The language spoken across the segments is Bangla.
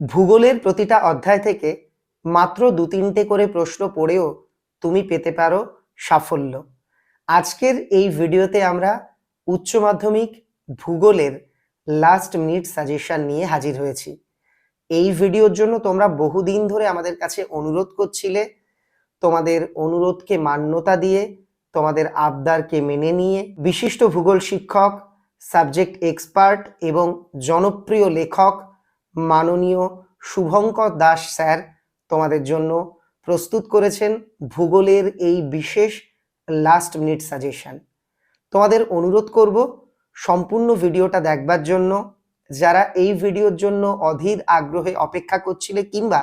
ভূগোলের প্রতিটা অধ্যায় থেকে মাত্র দু তিনটে করে প্রশ্ন পড়েও তুমি পেতে পারো সাফল্য। আজকের এই ভিডিওতে আমরা উচ্চ মাধ্যমিক ভূগোলের লাস্ট মিনিট সাজেশন নিয়ে হাজির হয়েছি। এই ভিডিওর জন্য তোমরা বহুদিন ধরে আমাদের কাছে অনুরোধ করছিলে, তোমাদের অনুরোধকে মান্যতা দিয়ে, তোমাদের আবদারকে মেনে নিয়ে, বিশিষ্ট ভূগোল শিক্ষক সাবজেক্ট এক্সপার্ট এবং জনপ্রিয় লেখক মাননীয় শুভঙ্কর দাস স্যার তোমাদের জন্য প্রস্তুত করেছেন ভূগোলের এই বিশেষ লাস্ট মিনিট সাজেশন তোমাদের অনুরোধ করব সম্পূর্ণ ভিডিওটা দেখবার জন্য। যারা এই ভিডিওর জন্য অধীর আগ্রহে অপেক্ষা করছিলে কিংবা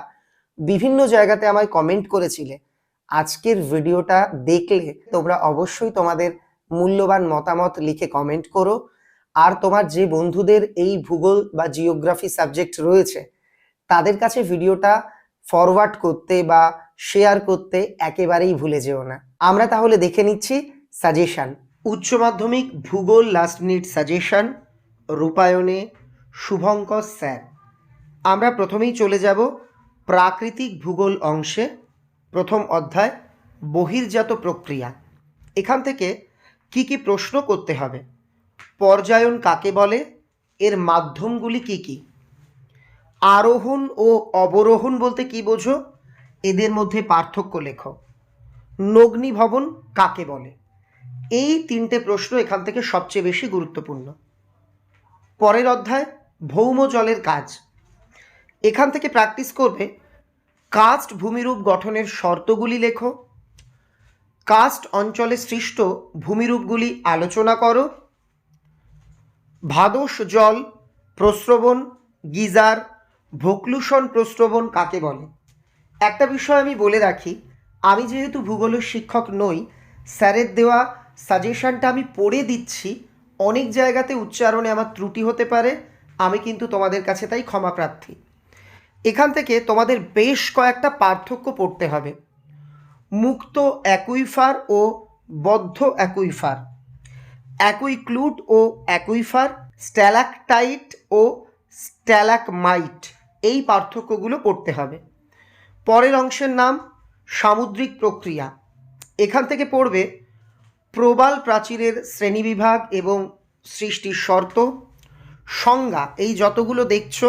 বিভিন্ন জায়গাতে আমায় কমেন্ট করেছিলে, আজকের ভিডিওটা দেখলে তোমরা অবশ্যই তোমাদের মূল্যবান মতামত লিখে কমেন্ট করো। আর তোমার যে বন্ধুদের এই ভূগোল বা জিওগ্রাফি সাবজেক্ট রয়েছে, তাদের কাছে ভিডিওটা ফরওয়ার্ড করতে বা শেয়ার করতে একেবারেই ভুলে যেও না। আমরা তাহলে দেখে নিচ্ছি সাজেশন উচ্চ মাধ্যমিক ভূগোল লাস্ট মিনিট সাজেশন রূপায়ণে শুভঙ্কর স্যার। আমরা প্রথমেই চলে যাব প্রাকৃতিক ভূগোল অংশে, প্রথম অধ্যায়, বহির্জাত প্রক্রিয়া। এখান থেকে কি কি প্রশ্ন করতে হবে? পর্যায়ন কাকে বলে? এর মাধ্যমগুলি কি কি? আরোহণ ও অবরোহণ বলতে কি বোঝো? এদের মধ্যে পার্থক্য লেখো। নগ্নি ভবন কাকে বলে? এই তিনটে প্রশ্ন এখান থেকে সবচেয়ে বেশি গুরুত্বপূর্ণ। পরের অধ্যায়, ভৌম জলের কাজ। এখান থেকে প্র্যাকটিস করবে, কাস্ট ভূমিরূপ গঠনের শর্তগুলি লেখো। কাস্ট অঞ্চলে সৃষ্ট ভূমিরূপগুলি আলোচনা করো। ভাদোষ জল প্রস্রবণ, গিজার, ভোক্লুষণ প্রস্রবণ কাকে বলে? একটা বিষয় আমি বলে রাখি, আমি যেহেতু ভূগোলের শিক্ষক নই, স্যারের দেওয়া সাজেশনটা আমি পড়ে দিচ্ছি। অনেক জায়গাতে উচ্চারণে আমার ত্রুটি হতে পারে, আমি কিন্তু তোমাদের কাছে তাই ক্ষমা প্রার্থী। এখান থেকে তোমাদের বেশ কয়েকটা পার্থক্য পড়তে হবে। মুক্ত অ্যাকুইফার ও বদ্ধ অ্যাকুইফার। অ্যাকুইক্লুড ও অ্যাকুইফার স্ট্যালাকটাইট ও স্ট্যালাকমাইট, এই পার্থক্যগুলো পড়তে হবে। পরের অংশের নাম, সামুদ্রিক প্রক্রিয়া। এখান থেকে পড়বে, প্রবাল প্রাচীরের শ্রেণীবিভাগ এবং সৃষ্টির শর্ত, সংজ্ঞা। এই যতগুলো দেখছ,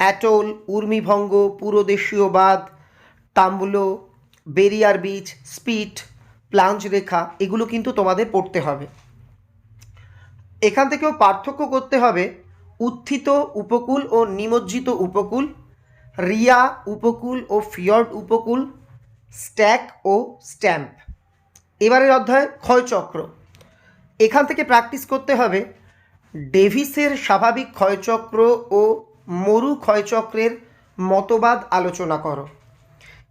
অ্যাটোল, উর্মিভঙ্গ, পুরোদেশীয় বাঁধ tombolo, barrier beach spit, plunge রেখা, এগুলো কিন্তু তোমাদের পড়তে হবে। এখান থেকেও পার্থক্য করতে হবে উত্থিত উপকূল ও নিমজ্জিত উপকূল, রিয়া উপকূল ও ফিয়র্ড উপকূল, স্ট্যাক ও স্ট্যাম্প। এবারের অধ্যায় ক্ষয়চক্র এখান থেকে প্র্যাকটিস করতে হবে ডেভিসের স্বাভাবিক ক্ষয়চক্র ও মরু ক্ষয়চক্রের মতবাদ আলোচনা করো।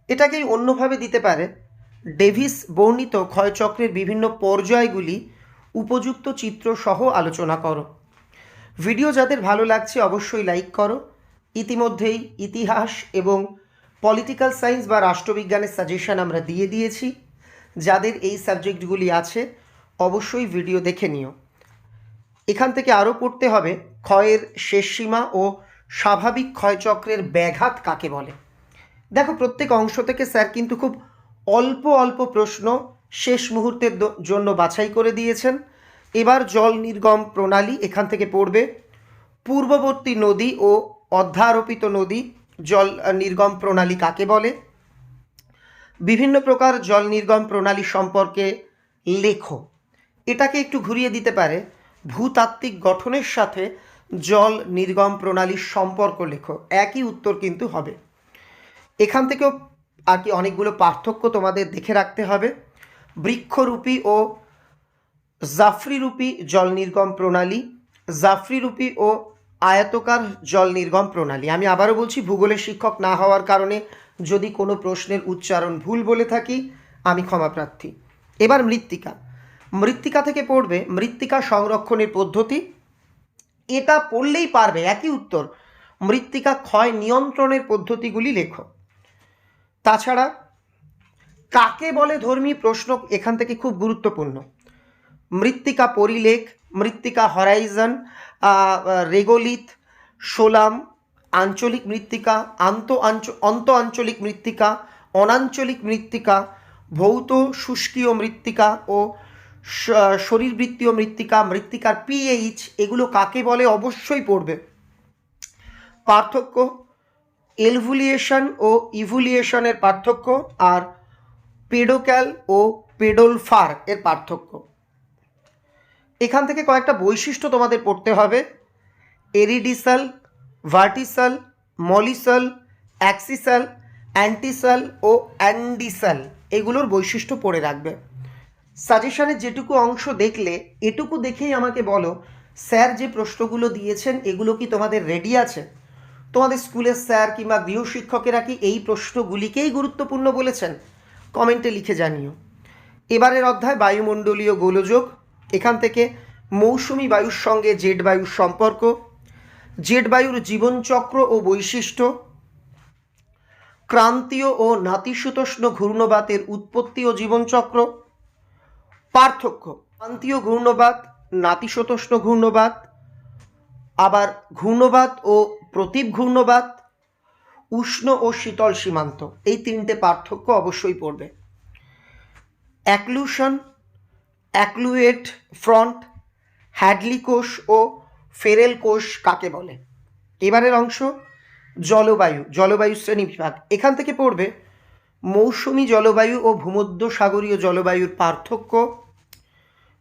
এটাকেই অন্যভাবে দিতে পারে। ডেভিস বর্ণিত ক্ষয়চক্রের বিভিন্ন পর্যায়গুলি উপযুক্ত চিত্র সহ আলোচনা করো। ভিডিও যাদের ভালো লাগছে অবশ্যই লাইক করো। ইতিমধ্যেই ইতিহাস এবং পলিটিক্যাল সায়েন্স বা রাষ্ট্রবিজ্ঞানের সাজেশন আমরা দিয়ে দিয়েছি। যাদের এই সাবজেক্টগুলি আছে, অবশ্যই ভিডিও দেখে নিও। এখান থেকে আরও পড়তে হবে, ক্ষয়ের শেষ সীমা ও স্বাভাবিক ক্ষয়চক্রের ব্যাঘাত কাকে বলে? দেখো, প্রত্যেক অংশ থেকে স্যার কিন্তু খুব অল্প অল্প প্রশ্ন শেষ মুহূর্তের জন্য বাছাই করে দিয়েছেন। এবার জল নির্গম প্রণালী এখান থেকে পড়বে। পূর্ববর্তী নদী ও অধ্যারোপিত নদী জল নির্গম প্রণালী কাকে বলে? বিভিন্ন প্রকার জল নির্গম প্রণালী সম্পর্কে লেখো। এটাকে একটু ঘুরিয়ে দিতে পারে। ভূতাত্ত্বিক গঠনের সাথে জল নির্গম প্রণালীর সম্পর্ক লেখো। একই উত্তর কিন্তু হবে। এখান থেকেও আর কি অনেকগুলো পার্থক্য তোমাদের দেখে রাখতে হবে। বৃক্ষরূপী ও জাফরিরূপী জল নির্গম প্রণালী, জাফরিরূপী ও আয়তকার জল নির্গম প্রণালী। আমি আবারও বলছি, ভূগোলের শিক্ষক না হওয়ার কারণে যদি কোনো প্রশ্নের উচ্চারণ ভুল বলে থাকি, আমি ক্ষমাপ্রার্থী এবার মৃত্তিকা। মৃত্তিকা থেকে পড়বে মৃত্তিকা সংরক্ষণের পদ্ধতি। এটা পড়লেই পারবে, একই উত্তর। মৃত্তিকা ক্ষয় নিয়ন্ত্রণের পদ্ধতিগুলি লেখো। তাছাড়া কাকে বলে ধর্মী প্রশ্ন এখান থেকে খুব গুরুত্বপূর্ণ? মৃত্তিকা পরিলেখ, মৃত্তিকা হরাইজন রেগোলিথ সোলাম আঞ্চলিক মৃত্তিকা, আন্ত অন্ত আঞ্চলিক মৃত্তিকা, অনাঞ্চলিক মৃত্তিকা, ভৌত শুষ্কীয় মৃত্তিকা ও শরীরবৃত্তীয় মৃত্তিকা, মৃত্তিকার পিএইচ এগুলো কাকে বলে? অবশ্যই পড়বে। পার্থক্য এলভুলিয়েশন ও ইভুলিয়েশনের পার্থক্য আর পেডোক্যাল ও পেডোলফার এর পার্থক্য। এখান থেকে কয়েকটা বৈশিষ্ট্য তোমাদের পড়তে হবে। এরিডিসাল, ভার্টিসাল, মলিসাল, অ্যাক্সিসাল, অ্যান্টিসাল ও অ্যান্ডিসাল এগুলোর বৈশিষ্ট্য পড়ে রাখবে। সাজেশনের যেটুকু অংশ দেখলে এটুকু দেখেই আমাকে বলো, স্যার যে প্রশ্নগুলো দিয়েছেন এগুলো কি তোমাদের রেডি আছে? তোমাদের স্কুলের স্যার কিংবা গৃহশিক্ষকেরা কি এই প্রশ্নগুলিকেই গুরুত্বপূর্ণ বলেছেন? কমেন্টে লিখে জানিও। এবারের অধ্যায় বায়ুমণ্ডলীয় গোলযোগ, এখান থেকে মৌসুমি বায়ুর সঙ্গে জেট বায়ুর সম্পর্ক, জেট বায়ুর জীবনচক্র ও বৈশিষ্ট্য, ক্রান্তীয় ও নাতিশীতোষ্ণ ঘূর্ণবাতের উৎপত্তি ও জীবনচক্র, পার্থক্য, ক্রান্তীয় ঘূর্ণবাত, নাতিশীতোষ্ণ ঘূর্ণবাত, আবার ঘূর্ণবাত ও প্রতীপ ঘূর্ণবাত উষ্ণ ও শীতল সীমান্ত। এই তিনটে পার্থক্য অবশ্যই পড়বে। অ্যাক্লুশন, অ্যাক্লুয়েট ফ্রন্ট, হ্যাডলি কোষ ও ফেরেল কোষ কাকে বলে? এবারের অংশ, জলবায়ু জলবায়ু শ্রেণি বিভাগ। এখান থেকে পড়বে মৌসুমি জলবায়ু ও ভূমধ্য সাগরীয় জলবায়ুর পার্থক্য।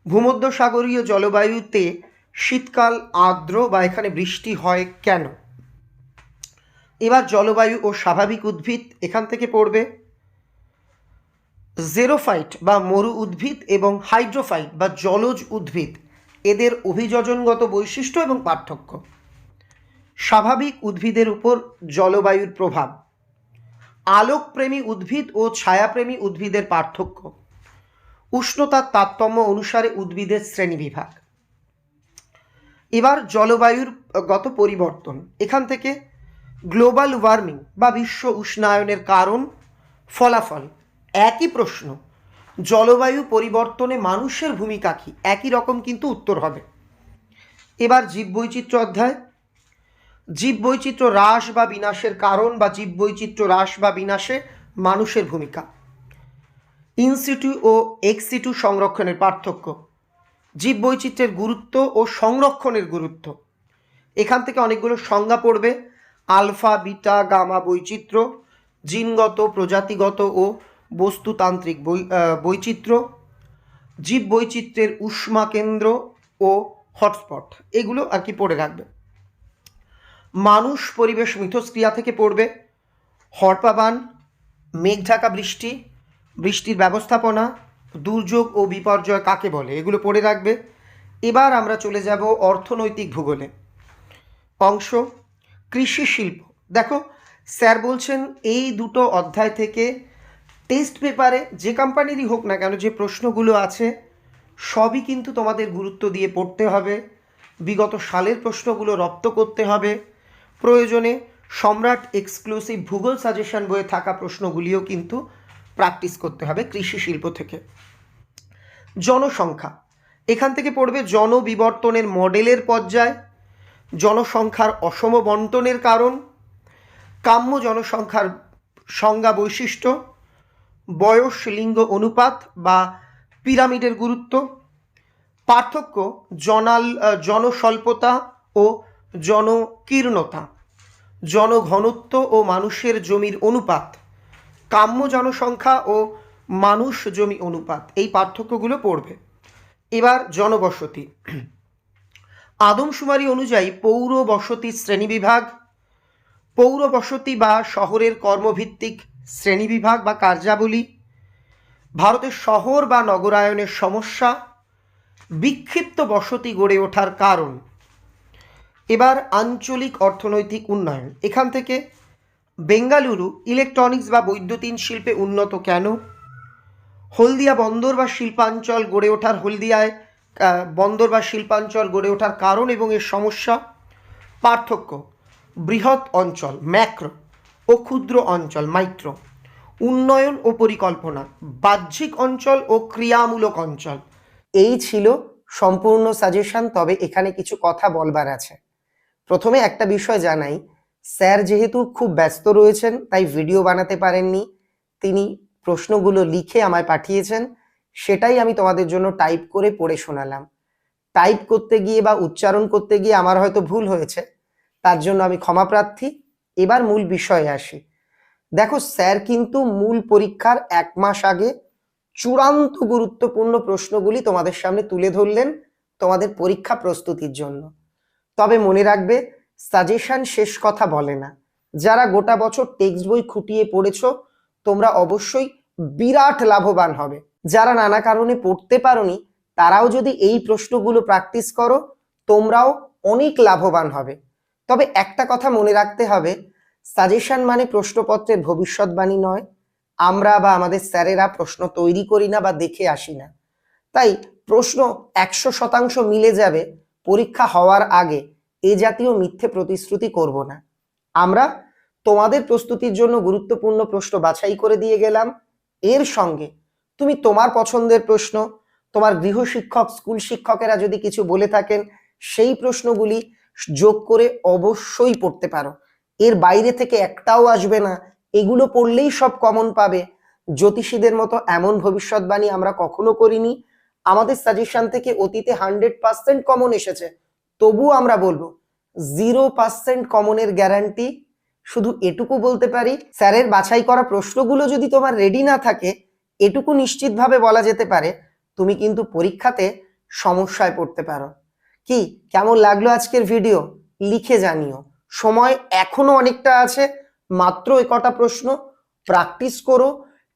ভূমধ্য সাগরীয় জলবায়ুতে শীতকাল আর্দ্র বা এখানে বৃষ্টি হয় কেন? এবার জলবায়ু ও স্বাভাবিক উদ্ভিদ এখান থেকে পড়বে। জেরোফাইট বা মরু উদ্ভিদ এবং হাইড্রোফাইট বা জলজ উদ্ভিদ, এদের অভিযোজনগত বৈশিষ্ট্য এবং পার্থক্য। স্বাভাবিক উদ্ভিদের উপর জলবায়ুর প্রভাব। আলোকপ্রেমী উদ্ভিদ ও ছায়াপ্রেমী উদ্ভিদের পার্থক্য। উষ্ণতার তারতম্য অনুসারে উদ্ভিদের শ্রেণীবিভাগ। এবার জলবায়ুর গত পরিবর্তন। এখান থেকে গ্লোবাল ওয়ার্মিং বা বিশ্ব উষ্ণায়নের কারণ? ফলাফল, একই প্রশ্ন। জলবায়ু পরিবর্তনে মানুষের ভূমিকা কী? একই রকম কিন্তু উত্তর হবে। এবার জীববৈচিত্র্য অধ্যায়। জীববৈচিত্র্য হ্রাস বা বিনাশের কারণ বা জীববৈচিত্র্য হ্রাস বা বিনাশে মানুষের ভূমিকা। ইনসিটু ও এক্সিটু সংরক্ষণের পার্থক্য। জীববৈচিত্র্যের গুরুত্ব ও সংরক্ষণের গুরুত্ব। এখান থেকে অনেকগুলো সংজ্ঞা পড়বে। আলফা, বিটা, গামা বৈচিত্র্য, জিনগত, প্রজাতিগত ও বস্তুতান্ত্রিক বৈচিত্র্য জীব বৈচিত্র্যের উষ্মা কেন্দ্র ও হটস্পট। এগুলো আর কি পড়ে রাখবে। মানুষ, পরিবেশ, মিথস্ক্রিয়া থেকে পড়বে। হরপাবান মেঘ ঢাকা বৃষ্টি, বৃষ্টির ব্যবস্থাপনা, দুর্যোগ ও বিপর্যয় কাকে বলে, এগুলো পড়ে রাখবে। এবার আমরা চলে যাব অর্থনৈতিক ভূগোলে। অংশ কৃষি শিল্প। দেখো, স্যার বলছেন এই দুটো অধ্যায় থেকে টেস্ট পেপারে যে কোম্পানিরই হোক না কেন, যে প্রশ্নগুলো আছে, সবই কিন্তু তোমাদের গুরুত্ব দিয়ে পড়তে হবে। বিগত সালের প্রশ্নগুলো রপ্ত করতে হবে। প্রয়োজনে সম্রাট এক্সক্লুসিভ ভূগোল সাজেশন বইয়ে থাকা প্রশ্নগুলিও কিন্তু প্র্যাকটিস করতে হবে কৃষি শিল্প থেকে। জনসংখ্যা। এখান থেকে পড়বে জনবিবর্তনের মডেলের পর্যায়। জনসংখ্যার অসম বন্টনের কারণ, কাম্য জনসংখ্যার সংজ্ঞা বৈশিষ্ট্য, বয়স, লিঙ্গ অনুপাত বা পিরামিডের গুরুত্ব, পার্থক্য, জনাল জনস্বল্পতা ও জনকীর্ণতা, জনঘনত্ব ও মানুষের জমির অনুপাত, কাম্য জনসংখ্যা ও মানুষ জমি অনুপাত, এই পার্থক্যগুলো পড়বে। এবার জনবসতি। আদমশুমারি অনুযায়ী পৌর বসতি শ্রেণীবিভাগ পৌর বসতি বা শহরের কর্মভিত্তিক শ্রেণীবিভাগ বা কার্যাবলী, ভারতের শহর বা নগরায়নের সমস্যা, বিক্ষিপ্ত বসতি গড়ে ওঠার কারণ। এবার আঞ্চলিক অর্থনৈতিক উন্নয়ন। এখান থেকে বেঙ্গালুরু ইলেকট্রনিক্স বা বৈদ্যুতিন শিল্পে উন্নত কেন? হলদিয়া বন্দর বা শিল্পাঞ্চল গড়ে ওঠার হলদিয়ায় বন্দর বা শিল্পাঞ্চল গড়ে ওঠার কারণ এবং এর সমস্যা? পার্থক্য, বৃহৎ অঞ্চল, ম্যাক্রো ও ক্ষুদ্র অঞ্চল, মাইক্র। উন্নয়ন ও পরিকল্পনা, বাহ্যিক অঞ্চল ও ক্রিয়ামূলক অঞ্চল। এই ছিল সম্পূর্ণ সাজেশন তবে এখানে কিছু কথা বলবার আছে। প্রথমে একটা বিষয় জানাই, স্যার যেহেতু খুব ব্যস্ত রয়েছেন, তাই ভিডিও বানাতে পারেননি। তিনি প্রশ্নগুলো লিখে আমায় পাঠিয়েছেন। সেটাই আমি তোমাদের জন্য টাইপ করে পড়ে শোনালাম। টাইপ করতে গিয়ে বা উচ্চারণ করতে গিয়ে আমার হয়তো ভুল হয়েছে, তার জন্য আমি ক্ষমা প্রার্থী। এবার মূল বিষয়ে আসি। দেখো, স্যার কিন্তু মূল পরীক্ষার এক মাস আগে চূড়ান্ত গুরুত্বপূর্ণ প্রশ্নগুলি তোমাদের সামনে তুলে ধরলেন তোমাদের পরীক্ষা প্রস্তুতির জন্য। তবে মনে রাখবে সাজেশন শেষ কথা বলে না। যারা গোটা বছর টেক্সট বই খুঁটিয়ে পড়েছো, তোমরা অবশ্যই বিরাট লাভবান হবে। যারা নানা কারণে পড়তে পারোনি, তারাও যদি এই প্রশ্নগুলো প্র্যাকটিস করো, তোমরাও অনেক লাভবান হবে। তবে একটা কথা মনে রাখতে হবে সাজেশন মানে প্রশ্নপত্রের ভবিষ্যৎবাণী নয়। আমরা বা আমাদের স্যারেরা প্রশ্ন তৈরি করি না বা দেখে আসি না। তাই প্রশ্ন একশো শতাংশ মিলে যাবে, পরীক্ষা হওয়ার আগে এ জাতীয় মিথ্যে প্রতিশ্রুতি করব না। আমরা তোমাদের প্রস্তুতির জন্য গুরুত্বপূর্ণ প্রশ্ন বাছাই করে দিয়ে গেলাম। এর সঙ্গে তুমি তোমার পছন্দের প্রশ্ন, তোমার গৃহশিক্ষক স্কুল শিক্ষকেরা যদি কিছু বলে থাকেন, সেই প্রশ্নগুলি যোগ করে অবশ্যই পড়তে পারো। এর বাইরে থেকে একটাও আসবে না, এগুলো পড়লেই সব কমন পাবে। জ্যোতিষীদের মতো এমন ভবিষ্যৎবাণী আমরা কখনো করিনি। আমাদের সাজেশন থেকে অতীতে হান্ড্রেড পার্সেন্ট কমন এসেছে, তবু আমরা বলব জিরো পার্সেন্ট কমনের গ্যারান্টি শুধু এটুকু বলতে পারি, স্যারের বাছাই করা প্রশ্নগুলো যদি তোমার রেডি না থাকে এটুকু নিশ্চিতভাবে বলা যেতে পারে, তুমি কিন্তু পরীক্ষাতে সমস্যায় পড়তে পারো। কি? কেমন লাগল আজকের ভিডিও লিখে জানিও। সময় এখনও অনেকটা আছে, মাত্র এ কটা প্রশ্ন। প্র্যাকটিস করো।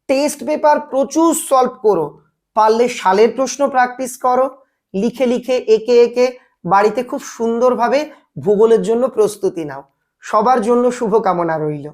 টেস্ট পেপার প্রচুর সলভ করো। পারলে সালের প্রশ্ন প্র্যাকটিস করো। লিখে লিখে, একে একে বাড়িতে খুব সুন্দরভাবে ভূগোলের জন্য প্রস্তুতি নাও। সবার জন্য শুভকামনা রইল।